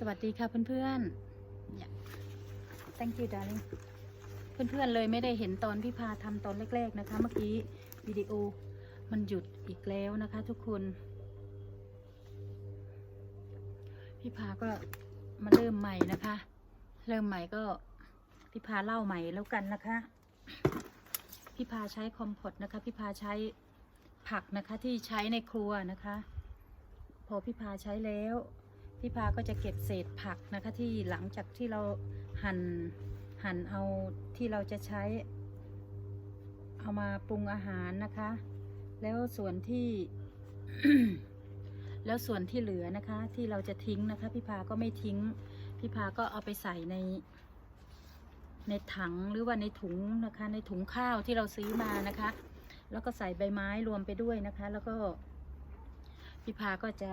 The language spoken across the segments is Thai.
สวัสดีค่ะเพื่อนๆ Yeah. thank you darling เพื่อนๆเลยไม่ได้เห็นตอนพี่พาทำตอนแรก ๆนะคะ เมื่อกี้วิดีโอมันหยุดอีกแล้วนะคะทุกคน พี่พาก็มาเริ่มใหม่นะคะ เริ่มใหม่ก็พี่พาเล่าใหม่แล้วกันนะคะ พี่พาใช้คอมพอตนะคะ พี่พาใช้ผักนะคะที่ใช้ในครัวนะคะ พอพี่พาใช้แล้ว พี่พาก็จะเก็บเศษผักนะคะที่หลังจากที่เราหั่นหั่นเอาที่เราจะใช้ เอามาปรุงอาหารนะคะ แล้วส่วนที่ แล้วส่วนที่เหลือนะคะ ที่เราจะทิ้งนะคะพี่พาก็ไม่ทิ้งพี่พาก็เอาไปใส่ในในถังหรือว่าในถุงนะคะ ในถุงข้าวที่เราซื้อมานะคะ แล้วก็ใส่ใบไม้รวมไปด้วยนะคะ แล้วก็พี่พาก็จะ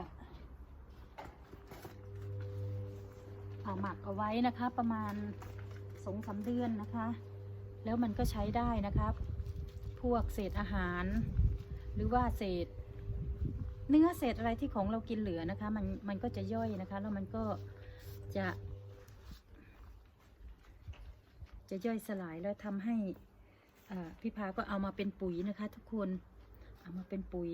เอา หมักเอาไว้นะคะ ประมาณสองสาเดือนนะคะ แล้วมันก็ใช้ได้นะคะพวกเศษอาหาร หรือว่าเศษ เนื้อเศษอะไรที่ของเรากินเหลือนะคะ มันมันก็จะย่อยนะคะ แล้วมันก็จะ จะย่อยสลายแล้วทำให้อพี่พาก็เอามาเป็นปุ๋ยนะคะ ทุกคนเอามาเป็นปุ๋ย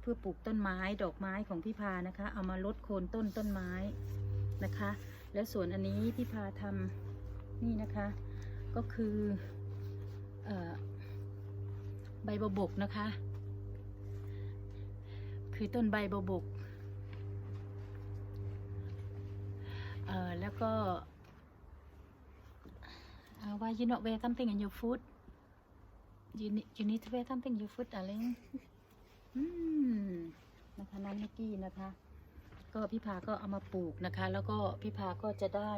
เพื่อปลูกต้นไม้ดอกไม้ของพี่พานะคะ เอามาลดโคนต้นต้นไม้นะคะ แล้วส่วนอันนี้พี่พาทำนี่นะคะ ก็คืออใบบบกนะคะ คือต้นใบบบกแล้วก็ why you not wear something in your food? You need you need to wear something in your food, darling. อืมนะคะน้องนิกกี้นะคะ ก็พี่พาก็เอามาปลูกนะคะ แล้วก็พี่พาก็จะได้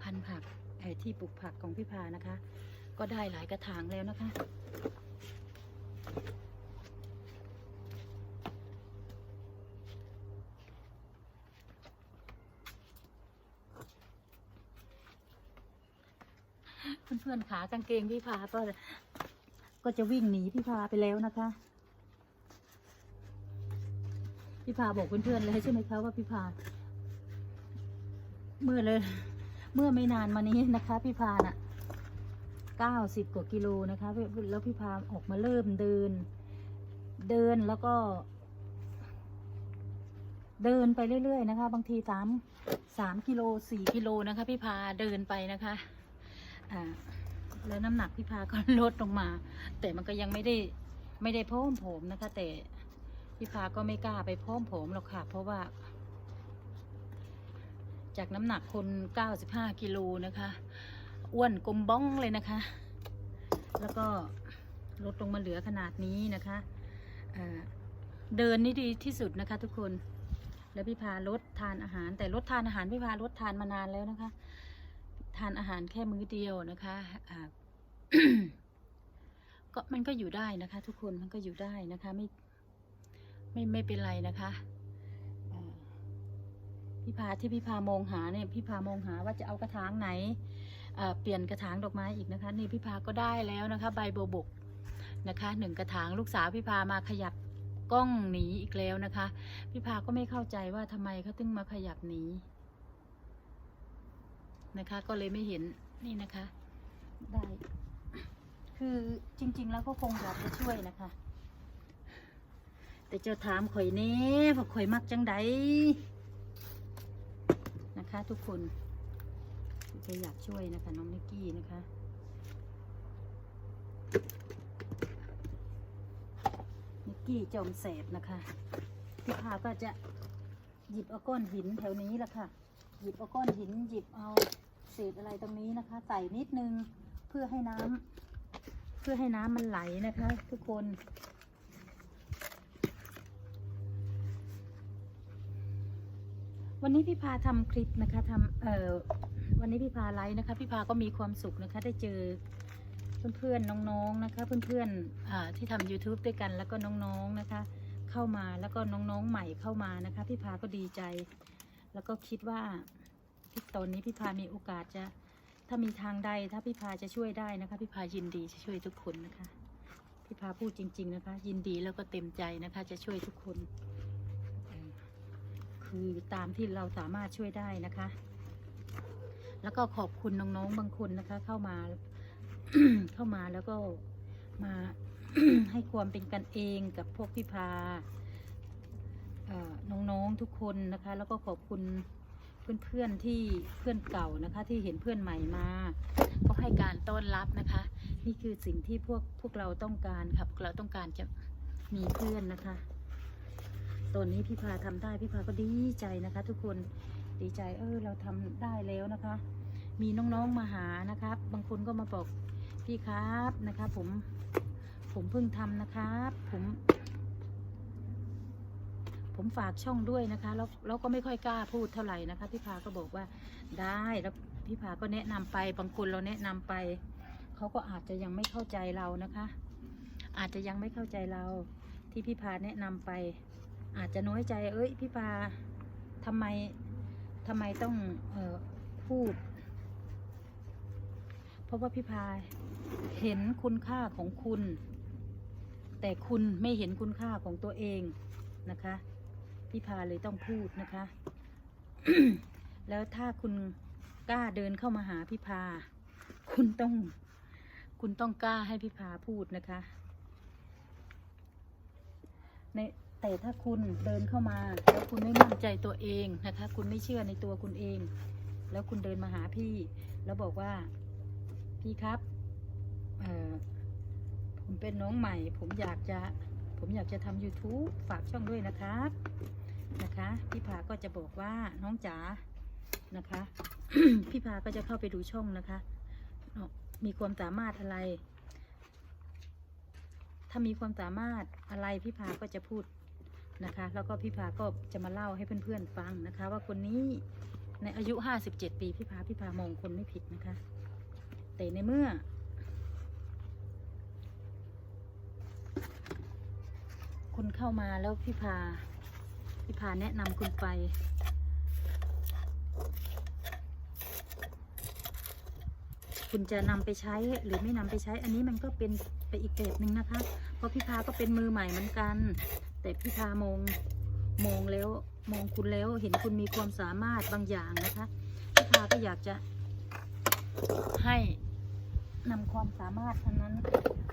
พันผักไอ้ที่ปลูกผักของพี่พานะคะ ก็ได้หลายกระถางแล้วนะคะเพื่อนๆขากางเกงพี่พาก็ก็จะวิ่งหนีพี่พาไปแล้วนะคะ พี่พาบอกเพื่อนๆเลยใช่ไหมคะว่าพี่พา เมื่อเลย เมื่อไม่นานมานี้นะคะ พี่พาน่ะเก้าสิบกว่ากิโลนะคะ แล้วพี่พาออกมาเริ่มเดิน เดินแล้วก็ เดินไปเรื่อยๆนะคะ บางทีสามสามกิโลสี่กิโลนะคะ พี่พาเดินไปนะคะอ่าแล้วน้ำหนักพี่พาก็ลดลงมา แต่มันก็ยังไม่ได้ไม่ได้เพิ่มผมนะคะ แต่ พี่พาก็ไม่กล้าไปพิ่มผมหรอกค่ะ เพราะว่า จากน้ำหนักคน 95 กิโลนะคะ อ้วนกลมบ้องเลยนะคะ แล้วก็ลดลงมาเหลือขนาดนี้นะคะเดินนี่ดีที่สุดนะคะ ทุกคน แล้วพี่พาลดทานอาหาร แต่ลดทานอาหารพี่พาลดทานมานานแล้วนะคะ ทานอาหารแค่มื้อเดียวนะคะก็มันก็อยู่ได้นะคะ ทุกคนมันก็อยู่ได้นะคะ ไม่ ไม่ไม่เป็นไรนะคะพี่พาที่พี่พามองหาเนี่ยพี่พามองหาว่าจะเอากระถางไหนเปลี่ยนกระถางดอกไม้อีกนะคะ นี่พี่พาก็ได้แล้วนะคะ ใบโบบกนะคะหนึ่งกระถางลูกสาวพี่พามาขยับกล้องหนีอีกแล้วนะคะ พี่พาก็ไม่เข้าใจว่าทำไมเขาถึงมาขยับหนีนะคะ ก็เลยไม่เห็นนี่นะคะ ได้ คือจริง ๆ แล้วก็คงอยากจะช่วยนะคะ แต่เจ้าถามข่อยเน่พอข่อยมักจังใดนะคะทุกคนจะอยากช่วยนะคะน้องนิกกี้นะคะนิกกี้จอมแสบนะคะพี่พาก็จะหยิบเอาก้อนหินแถวนี้แหละค่ะ หยิบเอาก้อนหินหยิบเอาเศษอะไรตรงนี้นะคะ ใส่นิดนึงเพื่อให้น้ำเพื่อให้น้ำมันไหลนะคะ ทุกคน วันนี้พี่พาทำคลิปนะคะทำเอ่อวันนี้พี่พาไลฟ์นะคะพี่พาก็มีความสุขนะคะ ได้เจอเพื่อนๆน้องๆนะคะ เพื่อนๆอ่าที่ทำ YouTube ด้วยกันแล้วก็น้องๆนะคะ เข้ามาแล้วก็น้องๆใหม่เข้ามานะคะ พี่พาก็ดีใจ แล้วก็คิดว่าที่ตอนนี้พี่พามีโอกาสจะถ้ามีทางใดถ้าพี่พาจะช่วยได้นะคะ พี่พายินดีจะช่วยทุกคนนะคะ พี่พาพูดจริง ๆนะคะ ยินดีแล้วก็เต็มใจนะคะ จะช่วยทุกคน คือตามที่เราสามารถช่วยได้นะคะ แล้วก็ขอบคุณน้องๆบางคนนะคะ เข้ามา เข้ามาแล้วก็มาให้ความเป็นกันเองกับพวกพี่พาเอ่อน้องๆทุกคนนะคะ แล้วก็ขอบคุณเพื่อนๆที่เพื่อนเก่านะคะ ที่เห็นเพื่อนใหม่มา ก็ให้การต้อนรับนะคะ นี่คือสิ่งที่พวกพวกเราต้องการครับเราต้องการจะมีเพื่อนนะคะ ตอนนี้พี่พาทำได้พี่พาก็ดีใจนะคะ ทุกคนดีใจเออเราทำได้แล้วนะคะ มีน้องๆมาหานะครับ บางคนก็มาบอกพี่ครับนะคะผมผมเพิ่งทำนะครับผมผมฝากช่องด้วยนะคะแล้วแล้วก็ไม่ค่อยกล้าพูดเท่าไหร่นะคะพี่พาก็บอกว่าได้แล้วพี่พาก็แนะนำไปบางคนเราแนะนำไปเขาก็อาจจะยังไม่เข้าใจเรานะคะ อาจจะยังไม่เข้าใจเราที่พี่พาแนะนำไป อาจจะน้อยใจเอ้ยพี่พาทำไมทำไมต้องออพูด เพราะว่าพี่พาเห็นคุณค่าของคุณ แต่คุณไม่เห็นคุณค่าของตัวเองนะคะ พี่พาเลยต้องพูดนะคะ แล้วถ้าคุณกล้าเดินเข้ามาหาพี่พา คุณต้อง คุณต้องกล้าให้พี่พาพูดนะคะใน แต่ถ้าคุณเดินเข้ามาแล้วคุณไม่มั่นใจตัวเองนะคะ คุณไม่เชื่อในตัวคุณเอง แล้วคุณเดินมาหาพี่ แล้วบอกว่า พี่ครับเอ่อผมเป็นน้องใหม่ ผมอยากจะ ผมอยากจะทำ YouTube ฝากช่องด้วยนะครับนะคะพี่พาก็จะบอกว่าน้องจ๋านะคะพี่พาก็จะเข้าไปดูช่องนะคะเนาะมีความสามารถอะไร ถ้ามีความสามารถอะไรพี่พาก็จะพูด นะคะ แล้วก็พี่พาก็จะมาเล่าให้เพื่อนๆฟังนะคะ ว่าคนนี้ในอายุ57ปีพี่พาพี่พามองคนไม่ผิดนะคะ แต่ในเมื่อ คุณเข้ามาแล้วพี่พาพี่พาแนะนำคุณไปคุณจะนำไปใช้หรือไม่นำไปใช้อันนี้มันก็เป็นไปอีกแบบหนึ่งนะคะ เพราะพี่พาก็เป็นมือใหม่เหมือนกัน แต่พี่พามองมองแล้วมองคุณแล้วเห็นคุณมีความสามารถบางอย่างนะคะพี่พาก็อยากจะให้นำความสามารถอันนั้น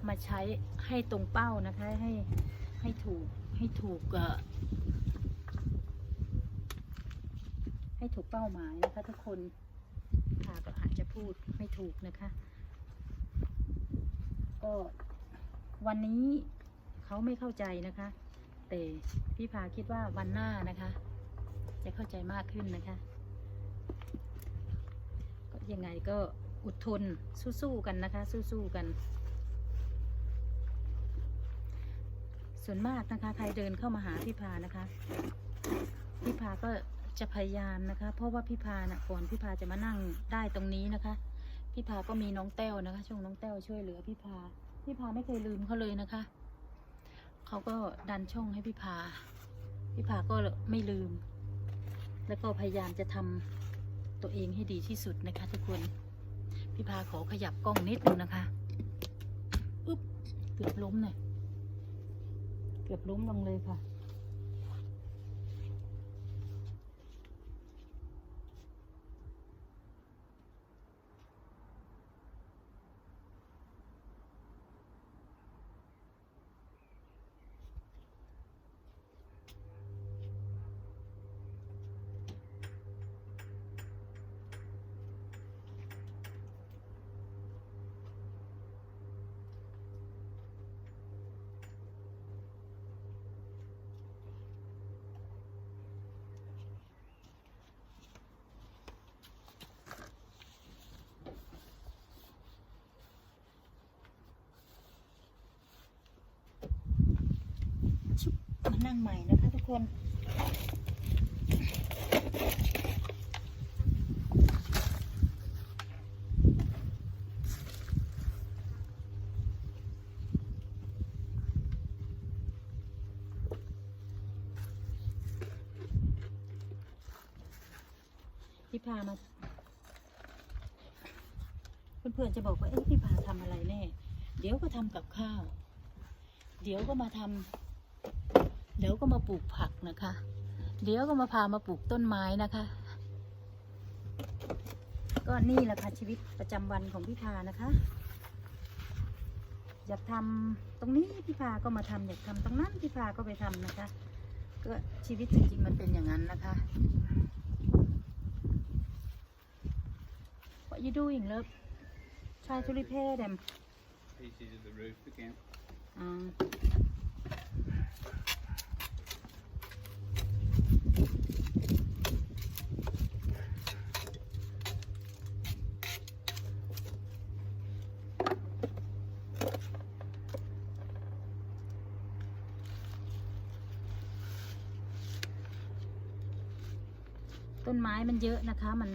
มาใช้ให้ตรงเป้านะคะให้ให้ถูกให้ถูกเออให้ถูกเป้าหมายนะคะทุกคนพี่พาก็อาจจะพูดไม่ถูกนะคะ ก็วันนี้เขาไม่เข้าใจนะคะ แต่พี่พาคิดว่าวันหน้านะคะ จะเข้าใจมากขึ้นนะคะก็ยังไงก็อดทนสู้ๆกันนะคะ สู้ๆกัน ส่วนมากนะคะ ใครเดินเข้ามาหาพี่พานะคะ พี่พาก็จะพยายามนะคะ เพราะว่าพี่พานะก่อนพี่พาจะมานั่งได้ตรงนี้นะคะ พี่พาก็มีน้องแต้วนะคะ ช่วงน้องแต้วช่วยเหลือพี่พา พี่พาไม่เคยลืมเขาเลยนะคะ เขาก็ดันช่องให้พี่พา พี่พาก็ไม่ลืม แล้วก็พยายามจะทำตัวเองให้ดีที่สุดนะคะ ทุกคน พี่พาขอขยับกล้องนิดนึงนะคะอึ๊บเกือบล้มเลยเกือบล้มลงเลยค่ะ นั่งใหม่นะคะทุกคนพี่พามาเพื่อนๆจะบอกว่าเอ๊ะพี่พาทำอะไรแน่ เดี๋ยวก็ทำกับข้าว เดี๋ยวก็มาทำ เดี๋ยวก็มาปลูกผักนะคะ เดี๋ยวก็มาพามาปลูกต้นไม้นะคะ ก็นี่แหละค่ะชีวิตประจำวันของพี่พานะคะ อยากทำตรงนี้พี่พาก็มาทำอยากทำตรงนั้นพี่พาก็ไปทำนะคะ ก็ชีวิตจริงๆมันเป็นอย่างนั้นนะคะ What you doing love try to repair them pieces of the roof again. อ่า ต้นไม้มันเยอะนะคะ มัน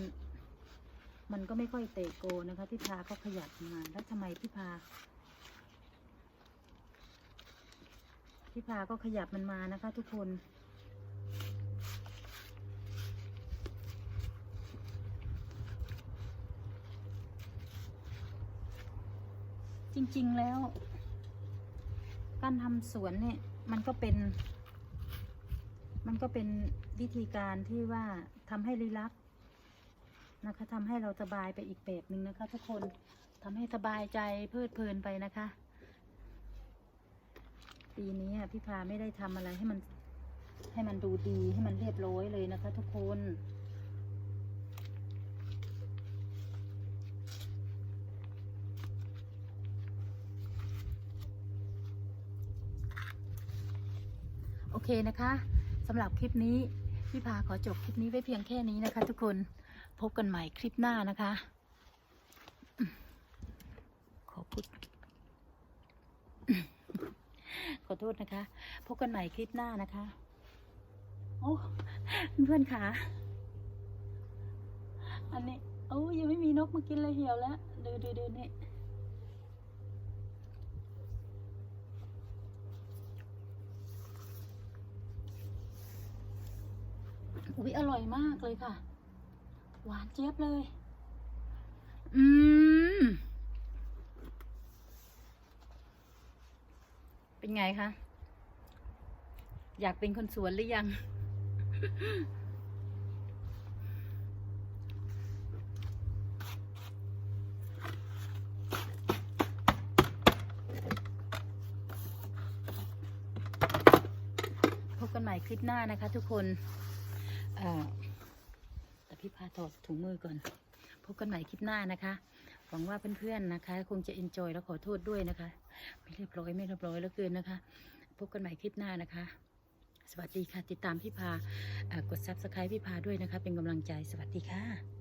มันก็ไม่ค่อยเตะโกนะคะ พี่พาก็ขยับมา แล้วทำไมพี่พา พี่พาก็ขยับมันมานะคะ ทุกคน จริง ๆแล้ว การทำสวนเนี่ย มันก็เป็น มันก็เป็นวิธีการที่ว่าทำให้รีลักนะคะทำให้เราสบายไปอีกแบบหนึ่งนะคะ ทุกคนทำให้สบายใจเพลิดเพลินไปนะคะ ปีนี้พี่พาไม่ได้ทำอะไรให้มันให้มันดูดีให้มันเรียบร้อยเลยนะคะ ทุกคน เคนะคะสำหรับคลิปนี้พี่พาขอจบคลิปนี้ไว้เพียงแค่นี้นะคะ ทุกคนพบกันใหม่คลิปหน้านะคะ ขอพูดขอโทษนะคะ พบกันใหม่คลิปหน้านะคะ โอ้เพื่อนขาอันนี้โอ้ยังไม่มีนกมากินเลยเหี่ยวแล้ว ดูดูดูนี่ อุ้ยอร่อยมากเลยค่ะ หวานเจี๊ยบเลย อืม เป็นไงคะ อยากเป็นคนสวนหรือยัง พบกันใหม่คลิปหน้านะคะทุกคน แต่พี่พาถอดถุงมือก่อน พบกันใหม่คลิปหน้านะคะ หวังว่าเพื่อนๆนะคะ คงจะเอนจอยแล้วขอโทษด้วยนะคะ ไม่เรียบร้อยไม่เรียบร้อยแล้วเกินนะคะ พบกันใหม่คลิปหน้านะคะ สวัสดีค่ะ ติดตามพี่พากด subscribe พี่พาด้วยนะคะ เป็นกำลังใจสวัสดีค่ะ